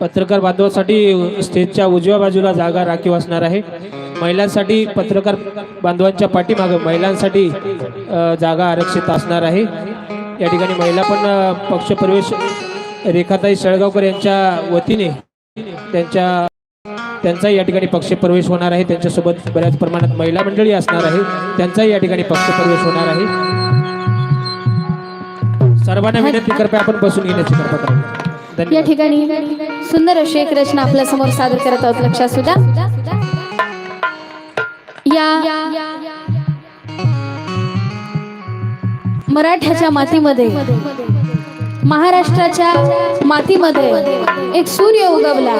पत्रकार बांधवासाठी स्टेजच्या उजव्या बाजूला जागा राखीव असणार आहे. महिलांसाठी पत्रकार बांधवांच्या पाठीमागं महिलांसाठी जागा आरक्षित असणार आहे. या ठिकाणी महिला पण पक्षप्रवेश रेखाताई शेळगावकर यांच्या वतीने त्यांच्या त्यांचा या ठिकाणी पक्षप्रवेश होणार आहे. त्यांच्यासोबत बऱ्याच प्रमाणात महिला मंडळी असणार आहे. त्यांचाही या ठिकाणी पक्षप्रवेश होणार आहे. सर्वांना विनंती कृपया आपण बसून घेण्याची कृपा करावी या ठिकाणी सुंदर अशी एक रचना आपल्यासमोर सादर करत आहोत लक्षात सुद्धा. या मराठ्याच्या मातीमध्ये महाराष्ट्राच्या मातीमध्ये एक सूर्य उगवला.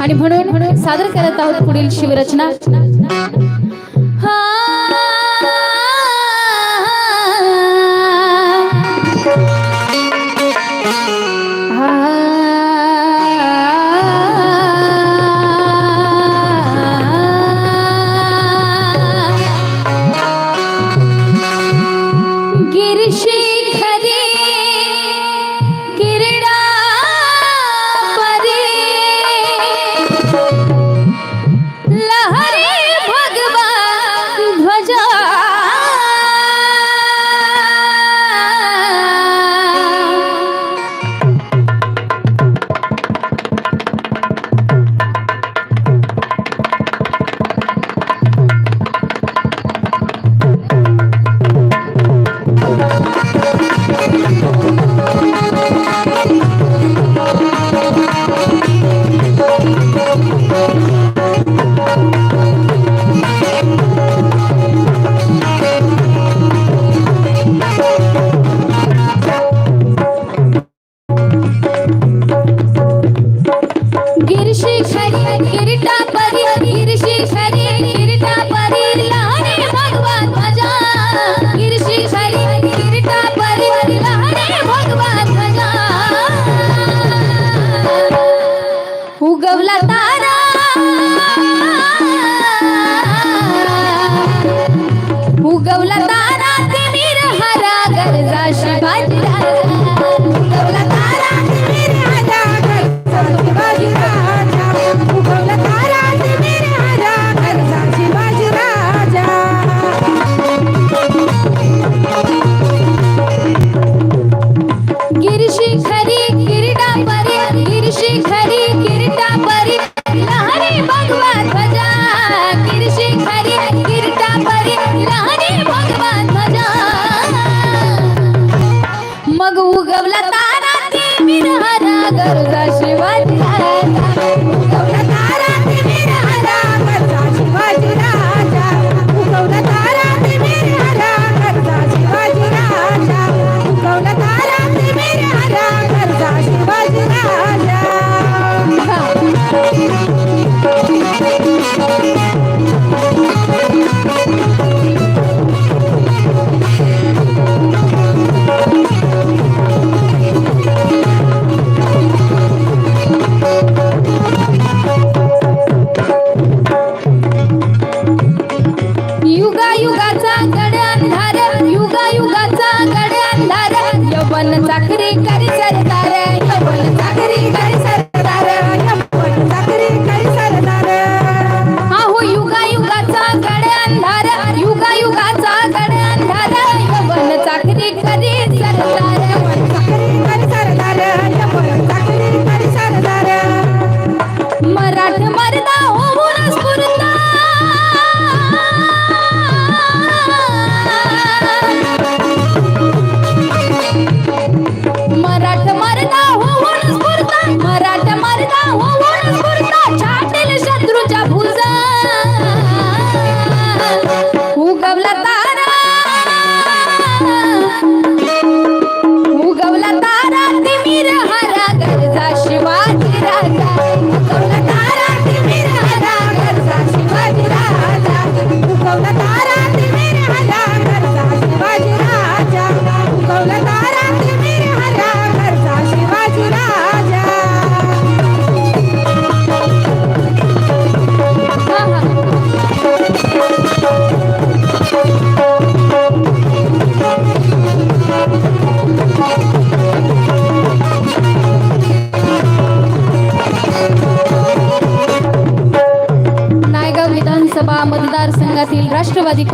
आणि म्हणून सादर करत आहोत पुढील शिवरचना. गिरशी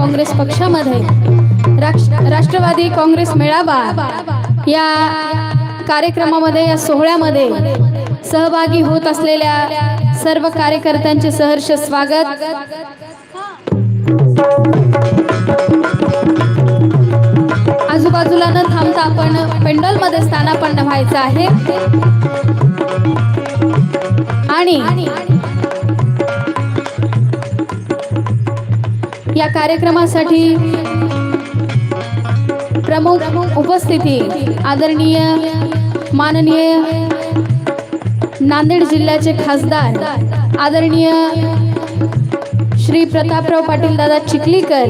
काँग्रेस पक्षामध्ये राष्ट्र- राष्ट्रवादी काँग्रेस मेळावा या कार्यक्रमामध्ये या सोहळ्यामध्ये सहभागी होत असलेल्या सर्व कार्यकर्त्यांचे सहर्ष स्वागत. आजूबाजूला न थांबता आपण पेंडॉलमध्ये स्थानापन्न व्हायचं आहे. आणि या कार्यक्रमासाठी प्रमुख उपस्थिती आदरणीय माननीय नांदेड जिल्ह्याचे खासदार आदरणीय श्री प्रतापराव पाटील दादा चिखलीकर.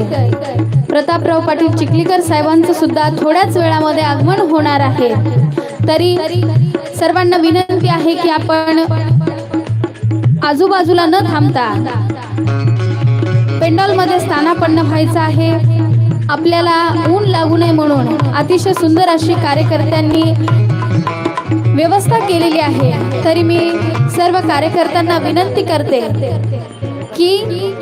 प्रतापराव पाटील चिखलीकर साहेबांचं सुद्धा थोड्याच वेळामध्ये आगमन होणार आहे. तरी सर्वांना विनंती आहे की आपण आजूबाजूला न थांबता पेंडॉलमध्ये स्थानापन्न व्हायचं आहे. आपल्याला ऊन लागू नये म्हणून अतिशय सुंदर अशी कार्यकर्त्यांनी व्यवस्था केलेली आहे. तरी मी सर्व कार्यकर्त्यांना विनंती करते की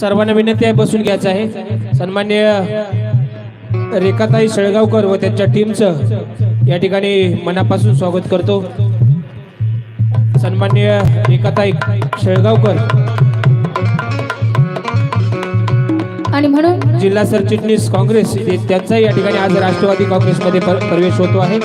सर्वांना विनंती आहे बसून घ्यायचं आहे. सन्मान्य रेखाताई शेळगावकर व त्यांच्या टीमचं या ठिकाणी मनापासून स्वागत करतो. सन्मान्य रेखाताई शेळगावकर. आणि म्हणून जिल्हा सरचिटणीस काँग्रेस त्यांचाही या ठिकाणी आज राष्ट्रवादी काँग्रेसमध्ये पर- प्रवेश होतो आहे.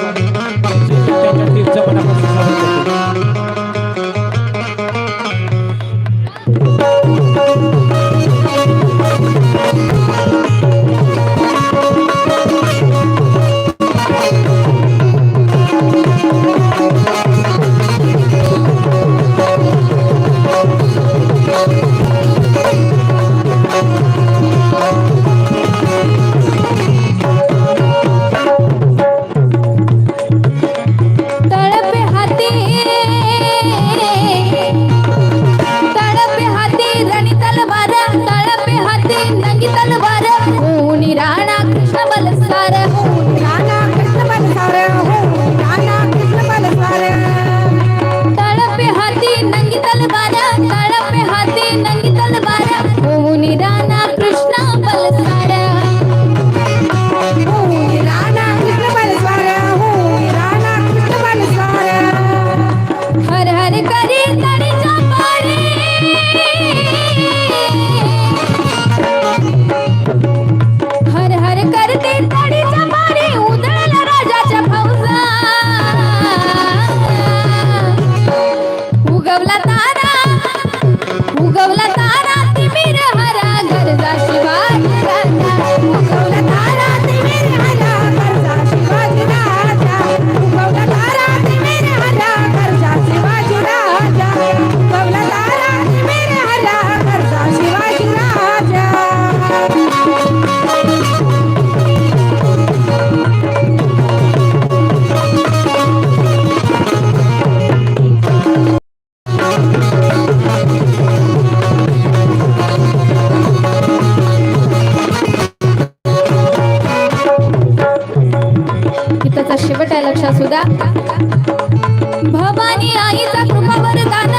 भवानी आईचा कृपा वरदान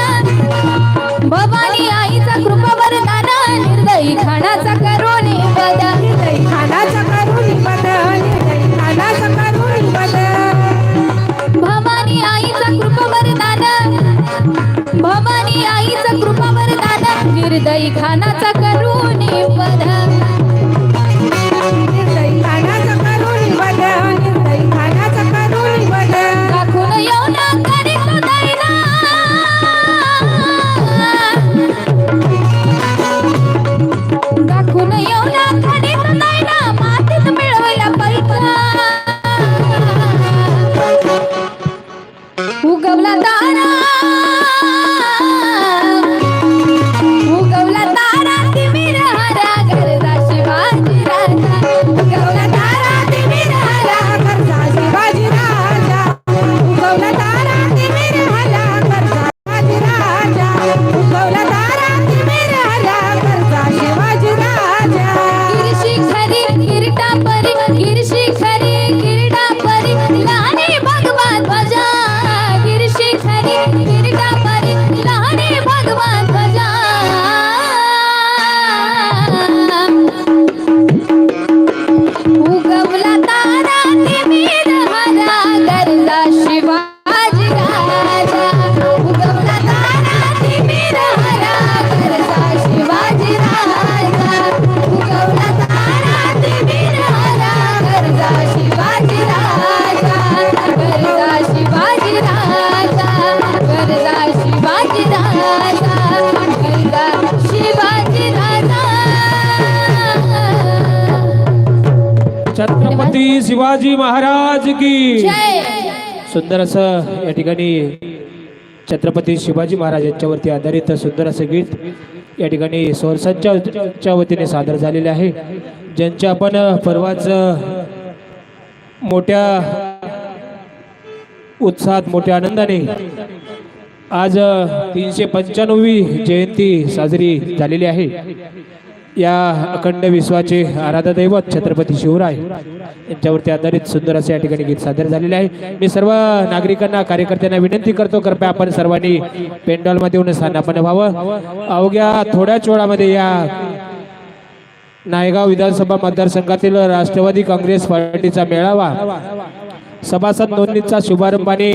भवानी आईचा कृपा वरदान निर्दयी खानाचा करोनी पद निर्दयी खानाचा करोनी पद निर्दयी खानाचा करोनी पद भवानी आईचा कृपा वरदान भवानी आईचा कृपा वरदान निर्दयी खानाचा शिवाजी महाराज की। सुंदर असं या ठिकाणी छत्रपती शिवाजी महाराज यांच्यावरती आधारित सुंदर असं गीत या ठिकाणी सोरसांच्या वतीने सादर झालेले आहे. ज्यांच्या आपण परवाच मोठ्या उत्साहात मोठ्या आनंदाने आज तीनशे पंच्याण्णवी जयंती साजरी झालेली आहे. या अखंड विश्वाचे आराधा दैवत छत्रपती शिवराय यांच्यावरती आधारित सुंदर असे या ठिकाणी गीत सादर झालेले आहे. मी सर्व नागरिकांना कार्यकर्त्यांना विनंती करतो कृपया आपण सर्वांनी पेंडॉलमध्ये येऊन स्थानापन व्हावं. अवघ्या थोड्याच वेळामध्ये या नायगाव विधानसभा मतदारसंघातील राष्ट्रवादी काँग्रेस पार्टीचा मेळावा सभासद नोंदणीचा शुभारंभाने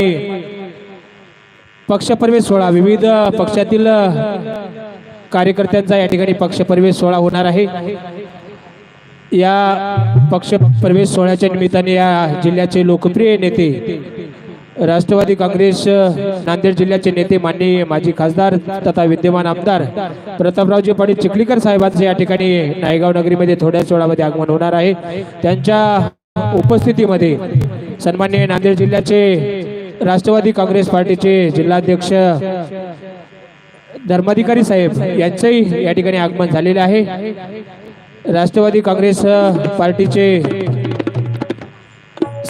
पक्षप्रवेश सोहळा. विविध पक्षातील कार्यकर्त्यांचा या ठिकाणी पक्षप्रवेश सोहळा होणार आहे. या पक्षप्रवेश सोहळ्याच्या निमित्ताने या जिल्ह्याचे लोकप्रिय नेते राष्ट्रवादी काँग्रेस नांदेड जिल्ह्याचे नेते माननीय माजी खासदार तथा विद्यमान आमदार प्रतापरावजी पाटील चिखलीकर साहेबांचे या ठिकाणी नायगाव नगरीमध्ये थोड्याच वेळामध्ये आगमन होणार आहे. त्यांच्या उपस्थितीमध्ये सन्मान्य नांदेड जिल्ह्याचे राष्ट्रवादी काँग्रेस पार्टीचे जिल्हाध्यक्ष धर्माधिकारी साहेब यांचंही या ठिकाणी आगमन झालेलं आहे. राष्ट्रवादी काँग्रेस पार्टीचे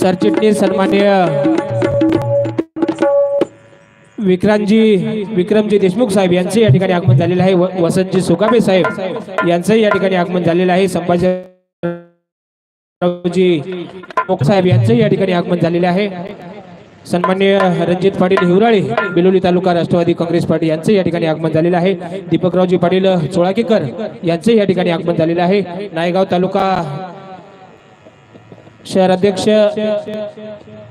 सरचिटणीस सन्मान्य विक्रांतजी विक्रमजी देशमुख साहेब यांचे या ठिकाणी आगमन झालेलं आहे. वसंतजी सुकाबे साहेब यांचंही या ठिकाणी आगमन झालेलं आहे. संभाजी साहेब यांचंही या ठिकाणी आगमन झालेलं आहे. सन्मान्य रणजित पाटील हिवराळे बिलोली तालुका राष्ट्रवादी काँग्रेस पार्टी यांचं या ठिकाणी आगमन झालेलं आहे. दीपकरावजी पाटील चोळाकेकर यांचं या ठिकाणी आगमन झालेलं आहे. नायगाव तालुका शहर अध्यक्ष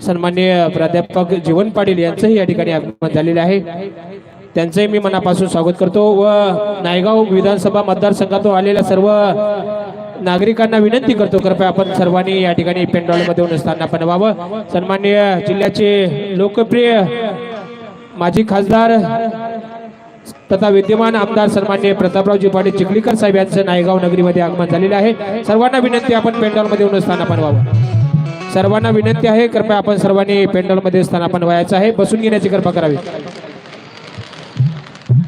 सन्मान्य प्राध्यापक जीवन पाटील यांचंही या ठिकाणी आगमन झालेलं आहे. त्यांचंही मी मनापासून स्वागत करतो व नायगाव विधानसभा मतदारसंघातून आलेल्या सर्व नागरिकांना विनंती करतो. कृपया आपण सर्वांनी या ठिकाणी पेंडॉलमध्ये येऊन स्थानापन व्हावं. सन्मान्य जिल्ह्याचे लोकप्रिय माजी खासदार तथा विद्यमान आमदार सन्मान्य प्रतापरावजी पाटील चिखलीकर साहेब यांचं नायगाव नगरीमध्ये आगमन झालेलं आहे. सर्वांना विनंती आपण पेंडॉलमध्ये येऊन स्थानापन व्हावं. सर्वांना विनंती आहे कृपया आपण सर्वांनी पेंडॉलमध्ये स्थानापन व्हायचं आहे. बसून घेण्याची कृपा करावी.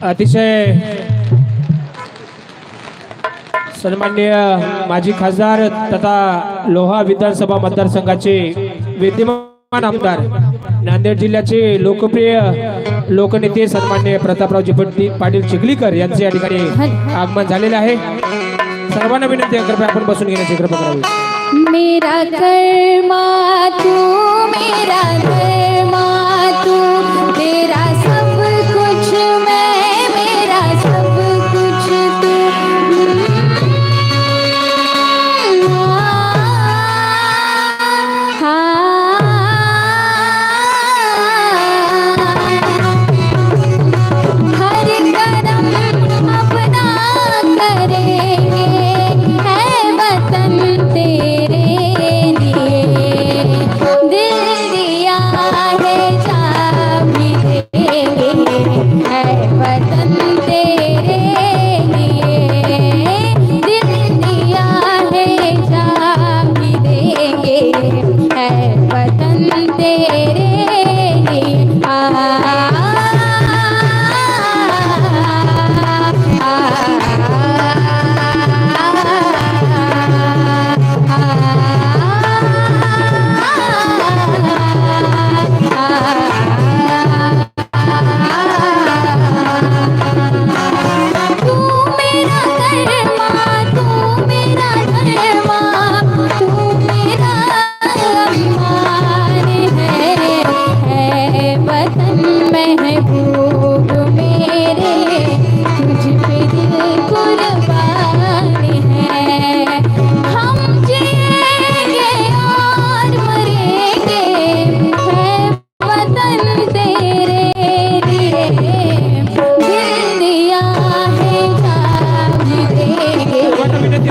अतिशय सन्मान्य माजी खासदार तथा लोहा विधानसभा मतदारसंघाचे विद्यमान आमदार नांदेड जिल्ह्याचे लोकप्रिय लोकनेते सन्मान्य प्रतापरावजी पाटील पाटील चिखलीकर यांचे या ठिकाणी आगमन झालेले आहे. सर्वांना विनंती कृपया आपण बसून घेण्याची कृपा करावी. मेरा कर्मा तू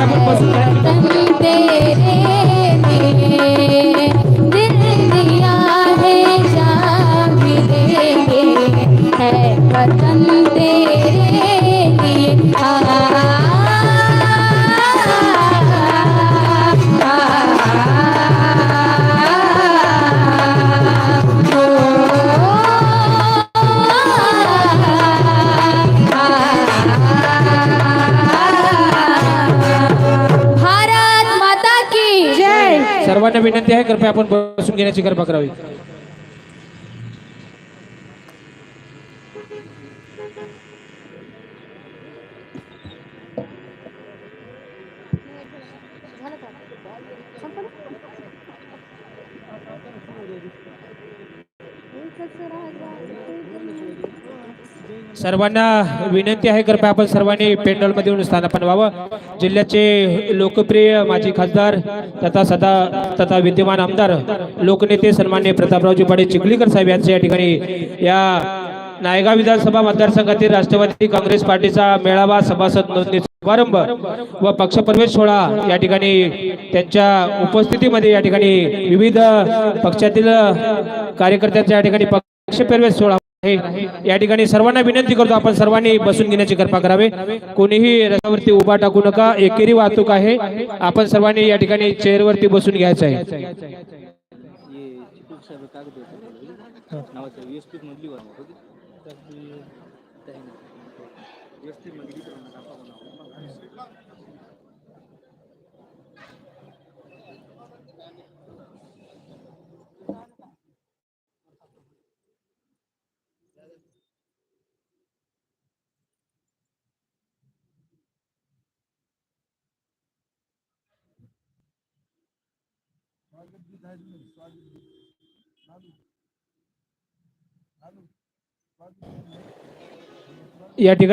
Never was सर्वांना विनंती आहे कृपया आपण बसून घेण्याची कृपा करावी. सर्वांना विनंती आहे कृपया आपण सर्वांनी पेंडॉलमध्ये येऊन स्थानापन व्हावं. जिल्ह्याचे लोकप्रिय माजी खासदार तथा सदा तथा विद्यमान आमदार लोकनेते सन्मान्य प्रतापरावजी पाडे चिखलीकर साहेब यांचे या ठिकाणी या नायगाव विधानसभा मतदारसंघातील राष्ट्रवादी काँग्रेस पार्टीचा मेळावा सभासद नोंदणी समारंभ व पक्षप्रवेश सोहळा या ठिकाणी त्यांच्या उपस्थितीमध्ये या ठिकाणी विविध पक्षातील कार्यकर्त्यांच्या या ठिकाणी पक्षप्रवेश सोहळा या ठिकाणी सर्वांना विनंती करतो आपण सर्वांनी बसून घेण्याची कृपा करावे. कोणीही रस्त्यावरती उभा टाकू नका एकेरी वाहतूक आहे. आपण सर्वांनी या ठिकाणी चेअरवरती बसून घ्यायचं आहे. व्यवस्थित मधली वर होती व्यवस्थित मधली या ठिकाणी